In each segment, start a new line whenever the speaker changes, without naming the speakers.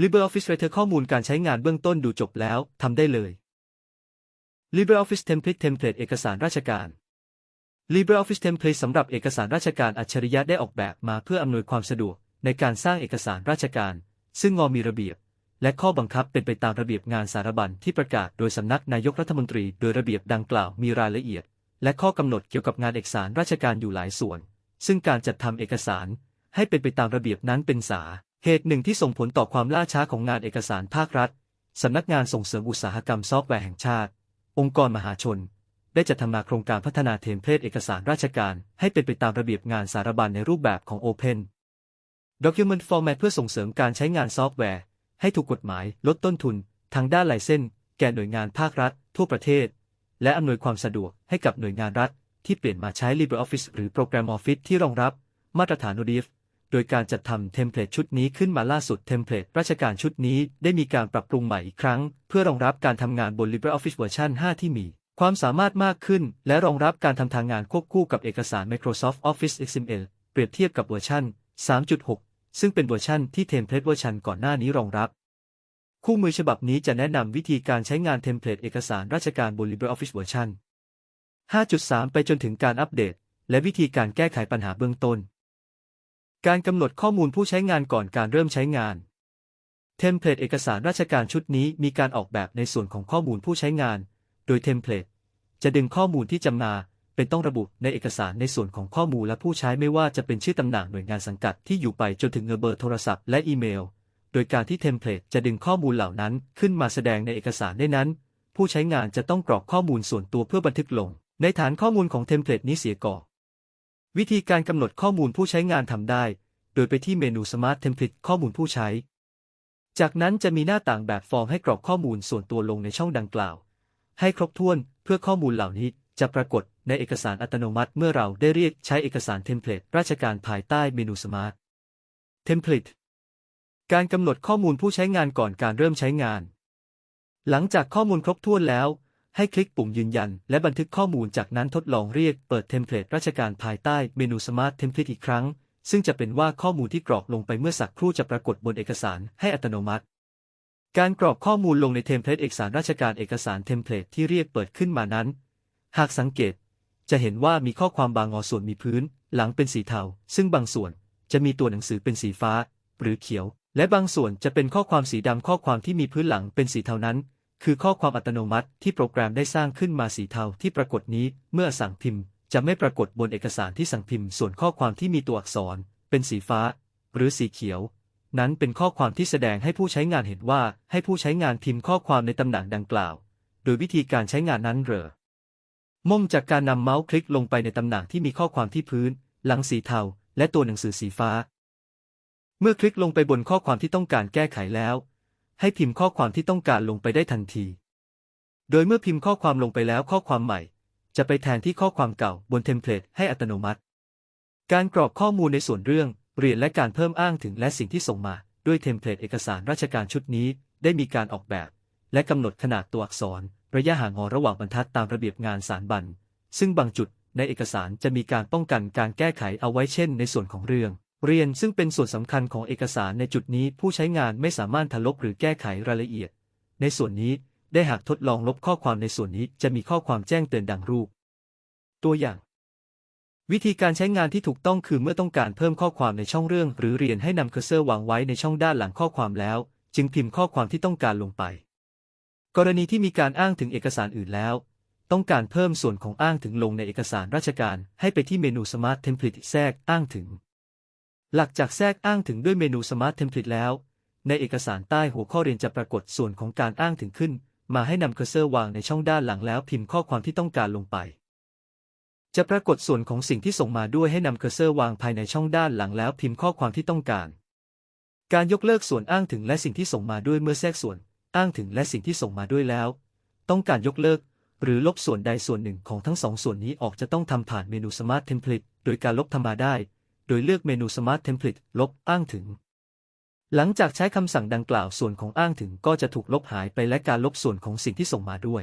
LibreOffice Writer ข้อมูลการใช้งานเบื้องต้นดูจบแล้ว ทำได้เลย LibreOffice Template Template เอกสารราชการ LibreOffice Template สำหรับเอกสารราชการอัจฉริยะได้ออกแบบมาเพื่ออำนวยความสะดวกในการสร้างเอกสารราชการ ซึ่งงอมีระเบียบ และข้อบังคับเป็นไปตามระเบียบงานสารบัญที่ประกาศโดยสำนักนายกรัฐมนตรี โดยระเบียบดังกล่าวมีรายละเอียด และข้อกำหนดเกี่ยวกับงานเอกสารราชการอยู่หลายส่วน ซึ่งการจัดทำเอกสารให้เป็นไปตามระเบียบนั้นเป็นสา เหตุหนึ่งที่ส่งผลต่อความล่าช้าของงานเอกสารภาครัฐ สำนักงานส่งเสริมอุตสาหกรรมซอฟต์แวร์แห่งชาติ องค์กรมหาชน ได้จัดทำมาโครงการพัฒนาเทมเพลตเอกสารราชการให้เป็นไปตามระเบียบงานสารบัญในรูปแบบของ Open Document Format เพื่อส่งเสริมการใช้งานซอฟต์แวร์ ให้ถูกกฎหมายลดต้นทุน ทางด้านลเซนส์แก่หน่วยงานภาครัฐ ทั่วประเทศ และอำนวยความสะดวกให้กับหน่วยงานรัฐ ที่เปลี่ยนมาใช้ LibreOffice หรือโปรแกรม Office ที่รองรับ มาตรฐาน ODF โดยการจัดทำเทมเพลตชุดนี้ขึ้นมาล่าสุดเทมเพลตราชการชุดนี้ได้มีการปรับปรุงใหม่อีกครั้ง เพื่อรองรับการทำงานบน LibreOffice เวอร์ชัน5 ที่มี ความสามารถมากขึ้น และรองรับการทำทางงานควบคู่กับเอกสาร Microsoft Office XML เปรียบเทียบกับเวอร์ชัน3.6 ซึ่งเป็นเวอร์ชันที่เทมเพลตเวอร์ชันก่อนหน้านี้รองรับ คู่มือฉบับนี้จะแนะนำวิธีการใช้งานเทมเพลตเอกสารราชการบน LibreOffice เวอร์ชัน5.3 ไปจนถึงการอัปเดต และวิธีการแก้ไขปัญหาเบื้องต้น การกำหนดข้อมูลผู้ใช้งานก่อนการเริ่มใช้งาน เทมเพลตเอกสารราชการชุดนี้มีการออกแบบในส่วนของข้อมูลผู้ใช้งาน โดยเทมเพลตจะดึงข้อมูลที่จำมาเป็นต้องระบุในเอกสารในส่วนของข้อมูลและผู้ใช้ไม่ว่าจะเป็นชื่อตำแหน่งหน่วยงานสังกัดที่อยู่ไปจนถึงเบอร์โทรศัพท์และอีเมล โดยการที่เทมเพลตจะดึงข้อมูลเหล่านั้นขึ้นมาแสดงในเอกสารได้นั้น ผู้ใช้งานจะต้องกรอกข้อมูลส่วนตัวเพื่อบันทึกลง ในฐานข้อมูลของเทมเพลตนี้เสียก่อน วิธีการกำหนดข้อมูลผู้ใช้งานทำได้ โดยไปที่เมนู Smart Template ข้อมูลผู้ใช้ จากนั้นจะมีหน้าต่างแบบฟอร์มให้กรอกข้อมูลส่วนตัวลงในช่องดังกล่าว ให้ครบถ้วนเพื่อข้อมูลเหล่านี้จะปรากฏในเอกสารอัตโนมัติเมื่อเราได้เรียกใช้เอกสารเทมเพลตราชการภายใต้เมนู Smart Template การกำหนดข้อมูลผู้ใช้งานก่อนการเริ่มใช้งาน หลังจากข้อมูลครบถ้วนแล้ว ให้คลิกปุ่มยืนยัน และบันทึกข้อมูลจากนั้นทดลองเรียกเปิดเทมเพลตราชการภายใต้เมนู Smart Template อีกครั้ง ซึ่งจะเป็นว่าข้อมูลที่กรอกลงไปเมื่อสักครู่จะปรากฏบนเอกสารให้อัตโนมัติ การกรอกข้อมูลลงในเทมเพลตเอกสารราชการเอกสารเทมเพลตที่เรียกเปิดขึ้นมานั้น หากสังเกต จะเห็นว่ามีข้อความบางงอส่วนมีพื้น หลังเป็นสีเทาซึ่งบางส่วนจะมีตัวหนังสือเป็นสีฟ้า หรือเขียว และบางส่วนจะเป็นข้อความสีดำข้อความที่มีพื้นหลังเป็นสีเทานั้น คือข้อความอัตโนมัติที่โปรแกรมได้สร้างขึ้นมาสีเทาที่ปรากฏนี้เมื่อสั่งพิมพ์จะไม่ปรากฏบนเอกสารที่สั่งพิมพ์ ส่วนข้อความที่มีตัวอักษร เป็นสีฟ้า หรือสีเขียว นั้นเป็นข้อความที่แสดงให้ผู้ใช้งานเห็นว่าให้ผู้ใช้งานพิมพ์ข้อความในตำแหน่งดังกล่าว โดยวิธีการใช้งานนั้นเรอม่มจากการนำเมาส์คลิกลงไปในตำแหน่งที่มีข้อความที่พื้น หลังสีเทาและตัวหนังสือสีฟ้า เมื่อคลิกลงไปบนข้อความที่ต้องการแก้ไขแล้ว ให้พิมพ์ข้อความที่ต้องการลงไปได้ทันที โดยเมื่อพิมพ์ข้อความลงไปแล้วข้อความใหม่ จะไปแทนที่ข้อความเก่าบนเทมเพลตให้อัตโนมัติ การกรอกข้อมูลในส่วนเรื่องเรียนและการเพิ่มอ้างถึงและสิ่งที่ส่งมาด้วยเทมเพลตเอกสารราชการชุดนี้ ได้มีการออกแบบ และกำหนดขนาดตัวอักษร ระยะห่างงอระหว่างบรรทัดตามระเบียบงานสารบัญ ซึ่งบางจุดในเอกสารจะมีการป้องกันการแก้ไขเอาไว้เช่น ในส่วนของเรื่อง เรียนซึ่งเป็นส่วนสำคัญของเอกสารในจุดนี้ผู้ใช้งานไม่สามารถทะลบหรือแก้ไขรายละเอียด ในส่วนนี้ได้หากทดลองลบข้อความในส่วนนี้จะมีข้อความแจ้งเตือนดังรูป ตัวอย่าง วิธีการใช้งานที่ถูกต้องคือเมื่อต้องการเพิ่มข้อความในช่องเรื่อง หรือเรียนให้นำเคอร์เซอร์วางไว้ในช่องด้านหลังข้อความแล้ว จึงพิมพ์ข้อความที่ต้องการลงไป กรณีที่มีการอ้างถึงเอกสารอื่นแล้ว ต้องการเพิ่มส่วนของอ้างถึงลงในเอกสารราชการ ให้ไปที่เมนู Smart Template แทรกอ้างถึง หลักจากแทรกอ้างถึงด้วยเมนู Smart Template แล้ว ในเอกสารใต้หัวข้อเรียนจะปรากฏส่วนของการอ้างถึงขึ้น มาให้นำเคอร์เซอร์วางในช่องด้านหลังแล้วพิมพ์ข้อความที่ต้องการลงไป จะปรากฏส่วนของสิ่งที่ส่งมาด้วยให้นำเคอร์เซอร์วางภายในช่องด้านหลังแล้วพิมพ์ข้อความที่ต้องการ การยกเลิกส่วนอ้างถึงและสิ่งที่ส่งมาด้วยเมื่อแทรกส่วน อ้างถึงและสิ่งที่ส่งมาด้วยแล้ว ต้องการยกเลิก หรือลบส่วนใดส่วนหนึ่งของทั้งสองส่วนนี้ออกจะต้องทำผ่านเมนู Smart Template โดยการลบทำมาได้ โดยเลือกเมนู Smart Template ลบอ้างถึง หลังจากใช้คำสั่งดังกล่าวส่วนของอ้างถึงก็จะถูกลบหายไปและการลบส่วนของสิ่งที่ส่งมาด้วย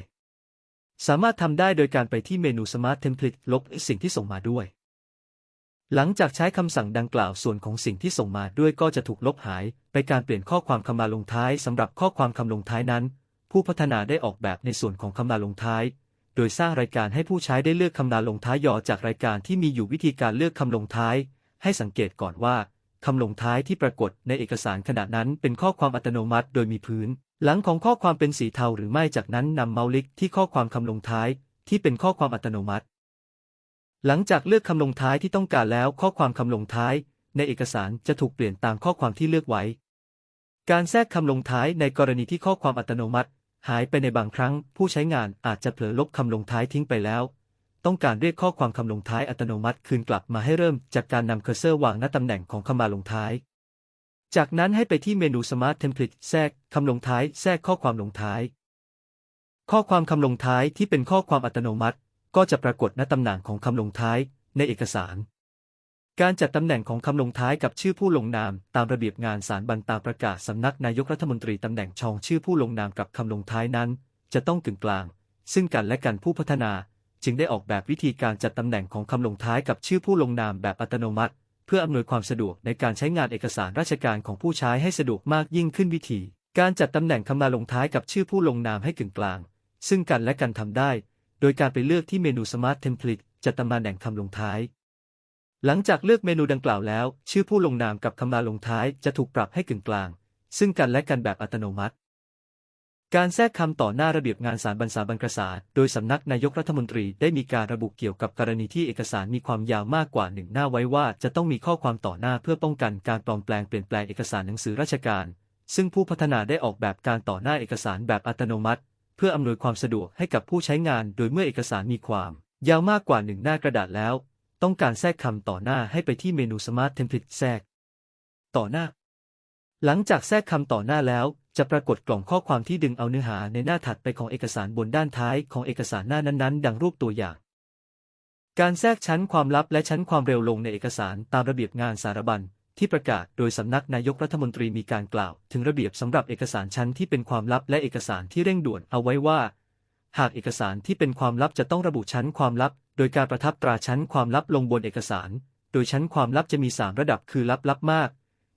สามารถทำได้โดยการไปที่เมนู Smart Template ลบสิ่งที่ส่งมาด้วย หลังจากใช้คำสั่งดังกล่าวส่วนของสิ่งที่ส่งมาด้วยก็จะถูกลบหาย ไปการเปลี่ยนข้อความคำมาลงท้ายสำหรับข้อความคำลงท้ายนั้น ผู้พัฒนาได้ออกแบบในส่วนของคำมาลงท้ายโดยสร้างรายการให้ผู้ใช้ได้เลือกคำนาลงท้ายย่อจากรายการที่มีอยู่วิธีการเลือกคำลงท้าย ให้สังเกตก่อนว่าคำลงท้ายที่ปรากฏในเอกสารขณะนั้นเป็นข้อความอัตโนมัติโดยมีพื้น หลังของข้อความเป็นสีเทาหรือไม่จากนั้นนำเมาส์ลิกที่ข้อความคำลงท้ายที่เป็นข้อความอัตโนมัติ หลังจากเลือกคำลงท้ายที่ต้องการแล้วข้อความคำลงท้าย ในเอกสารจะถูกเปลี่ยนตามข้อความที่เลือกไว้ การแทรกคำลงท้ายในกรณีที่ข้อความอัตโนมัติ หายไปในบางครั้ง ผู้ใช้งานอาจจะเผลอลบคำลงท้ายทิ้งไปแล้ว ต้องการเรียกข้อความคำลงท้ายอัตโนมัติคืนกลับมาให้เริ่มจากการนำเคอร์เซอร์วางณตำแหน่งของคำมาลงท้าย จากนั้นให้ไปที่เมนู Smart Template แทรกคำลงท้ายแทรกข้อความลงท้าย ข้อความคำลงท้ายที่เป็นข้อความอัตโนมัติ ก็จะปรากฏณตำแหน่งของคำลงท้ายในเอกสาร การจัดตำแหน่งของคำลงท้ายกับชื่อผู้ลงนาม ตามระเบียบงานสารบัญตามประกาศสำนักนายกรัฐมนตรีตำแหน่งชองชื่อผู้ลงนามกับคำลงท้ายนั้น จะต้องกึ่งกลาง ซึ่งกันและกันผู้พัฒนา จึงได้ออกแบบวิธีการจัดตำแหน่งของคำลงท้ายกับชื่อผู้ลงนามแบบอัตโนมัติ เพื่ออำนวยความสะดวกในการใช้งานเอกสารราชการของผู้ใช้ให้สะดวกมากยิ่งขึ้นวิธี การจัดตำแหน่งคำมาลงท้ายกับชื่อผู้ลงนามให้กึ่งกลาง ซึ่งกันและกันทำได้ โดยการไปเลือกที่เมนู Smart Template จัดตำแหน่งคำลงท้าย หลังจากเลือกเมนูดังกล่าวแล้ว ชื่อผู้ลงนามกับคำมาลงท้ายจะถูกปรับให้กึ่งกลาง ซึ่งกันและกันแบบอัตโนมัติ การแทรกคำต่อหน้าระเบียบงานสารบัญชาบังกษาโดยสำนักนายกรัฐมนตรีได้มีการระบุเกี่ยวกับกรณีที่เอกสารมีความยาวมากกว่าหนึ่งหน้าไว้ว่าจะต้องมีข้อความต่อหน้าเพื่อป้องกันการปลอมแปลงเปลี่ยนแปลงเอกสารหนังสือราชการ ซึ่งผู้พัฒนาได้ออกแบบการต่อหน้าเอกสารแบบอัตโนมัติ เพื่ออำนวยความสะดวกให้กับผู้ใช้งาน โดยเมื่อเอกสารมีความ ยาวมากกว่าหนึ่งหน้ากระดาษแล้ว ต้องการแทรกคำต่อหน้าให้ไปที่เมนู Smart Template แทรก ต่อหน้า หลังจากแทรกคำต่อหน้าแล้วจะปรากฏกล่องข้อความที่ดึงเอาเนื้อหาในหน้าถัดไปของเอกสารบนด้านท้ายของเอกสารหน้านั้นๆ ดังรูปตัวอย่าง การแทรกชั้นความลับและชั้นความเร็วลงในเอกสารตามระเบียบงานสารบัญที่ประกาศโดยสำนักนายกรัฐมนตรีมีการกล่าว ถึงระเบียบสำหรับเอกสารชั้นที่เป็นความลับและเอกสารที่เร่งด่วนเอาไว้ว่า หากเอกสารที่เป็นความลับจะต้องระบุชั้นความลับ โดยการประทับตราชั้นความลับลงบนเอกสาร โดยชั้นความลับจะมี 3 ระดับคือลับลับมาก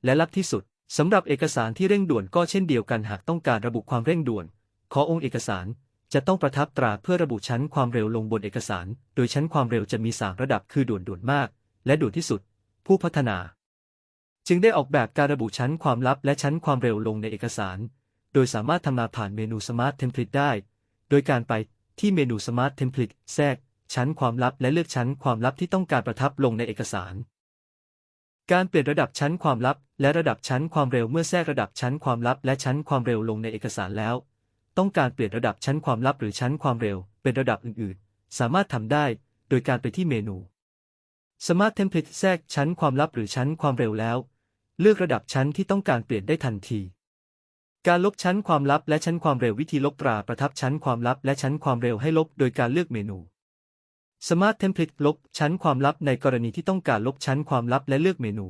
และลับที่สุด สำหรับเอกสารที่เร่งด่วนก็เช่นเดียวกันหากต้องการระบุความเร่งด่วน ขอองค์เอกสารจะต้องประทับตราเพื่อระบุชั้นความเร็วลงบนเอกสาร โดยชั้นความเร็วจะมี 3 ระดับคือด่วนด่วนมาก และด่วนที่สุด ผู้พัฒนา จึงได้ออกแบบการระบุชั้นความลับและชั้นความเร็วลงในเอกสาร โดยสามารถทำมาผ่านเมนู Smart Template ได้ โดยการไปที่เมนู Smart Template แทรก ชั้นความลับและเลือกชั้นความลับที่ต้องการประทับลงในเอกสาร การเปลี่ยนระดับชั้นความลับ และระดับชั้นความเร็วเมื่อแทรกระดับชั้นความลับ และชั้นความเร็วลงในเอกสารแล้ว ต้องการเปลี่ยนระดับชั้นความลับหรือชั้นความเร็ว เป็นระดับอื่นๆ สามารถทำได้ โดยการไปที่เมนู Smart Template แทรกชั้นความลับหรือชั้นความเร็วแล้ว เลือกระดับชั้นที่ต้องการเปลี่ยนได้ทันที การลบชั้นความลับและชั้นความเร็ววิธีลบตราประทับชั้นความลับและชั้นความเร็วให้ลบ โดยการเลือกเมนู Smart Template ลบชั้นความลับในกรณีที่ต้องการลบชั้นความลับและเลือกเมนู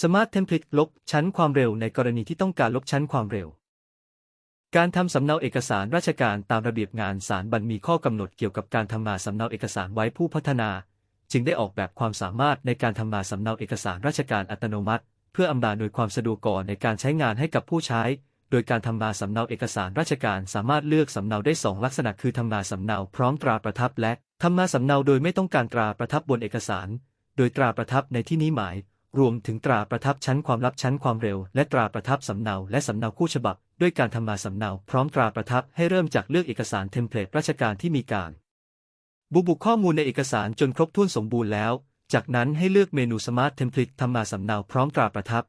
Smart Template ลบชั้นความเร็วในกรณีที่ต้องการลบชั้นความเร็ว การทำสำเนาเอกสารราชการตามระเบียบงานสารบัญมีข้อกำหนดเกี่ยวกับการทำมาสำเนาเอกสารไว้ผู้พัฒนา จึงได้ออกแบบความสามารถในการทำมาสำเนาเอกสารราชการอัตโนมัติ เพื่ออำนวยความสะดวกก่อนในการใช้งานให้กับผู้ใช้โดยการทำมาสำเนาเอกสารราชการสามารถเลือกสำเนาได้ 2 ลักษณะคือทำมาสำเนาพร้อมตราประทับและ ทำมาสำเนาโดยไม่ต้องการตราประทับบนเอกสาร โดยตราประทับในที่นี้หมาย รวมถึงตราประทับชั้นความลับชั้นความเร็ว และตราประทับสำเนาและสำเนาคู่ฉบับ ด้วยการทำมาสำเนาพร้อมตราประทับให้เริ่มจากเลือกเอกสารเทมเพลตราชการที่มีการ บุบุข้อมูลในเอกสารจนครบถ้วนสมบูรณ์แล้ว จากนั้นให้เลือกเมนู Smart Template ทำมาสำเนาพร้อมตราประทับ